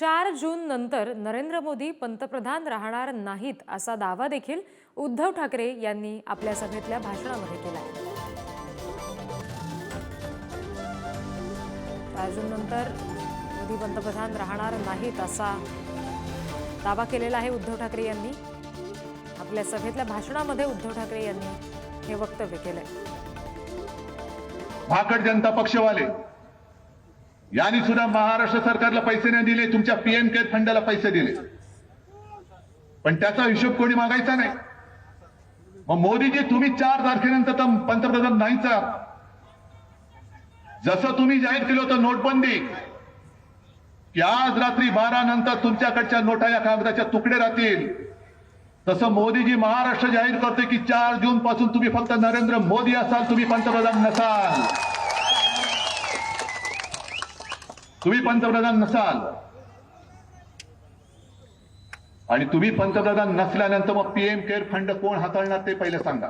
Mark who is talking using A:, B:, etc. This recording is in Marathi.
A: चार जून नंतर नरेंद्र मोदी पंतप्रधान राहणार नाहीत असा दावा देखील उद्धव ठाकरे यांनी आपल्या सभेतल्या भाषणामध्ये केला चार जून नंतर मोदी पंतप्रधान राहणार नाहीत असा दावा केलेला आहे उद्धव ठाकरे यांनी. आपल्या सभेतल्या भाषणामध्ये उद्धव ठाकरे यांनी हे वक्तव्य केलंय.
B: भाकड जनता पक्षवाले यांनी सुद्धा महाराष्ट्र सरकारला पैसे नाही दिले तुमच्या पीएम केअर फंडाला पैसे दिले. पण त्याचा हिशोब कोणी मागायचा नाही. मग मोदीजी तुम्ही चार तारखेनंतर तर पंतप्रधान नाहीच जसं तुम्ही जाहीर केलं होतं नोटबंदी की आज रात्री बारा नंतर तुमच्याकडच्या नोटा या कागदाच्या तुकडे राहतील. तसं मोदीजी महाराष्ट्र जाहीर करते की चार जून पासून तुम्ही फक्त नरेंद्र मोदी असाल तुम्ही पंतप्रधान नसाल. तुम्ही पंतप्रधान नसाल. आणि तुम्ही पंतप्रधान नसल्यानंतर मग पीएम केअर फंड कोण हाताळणार ते पहिले सांगा.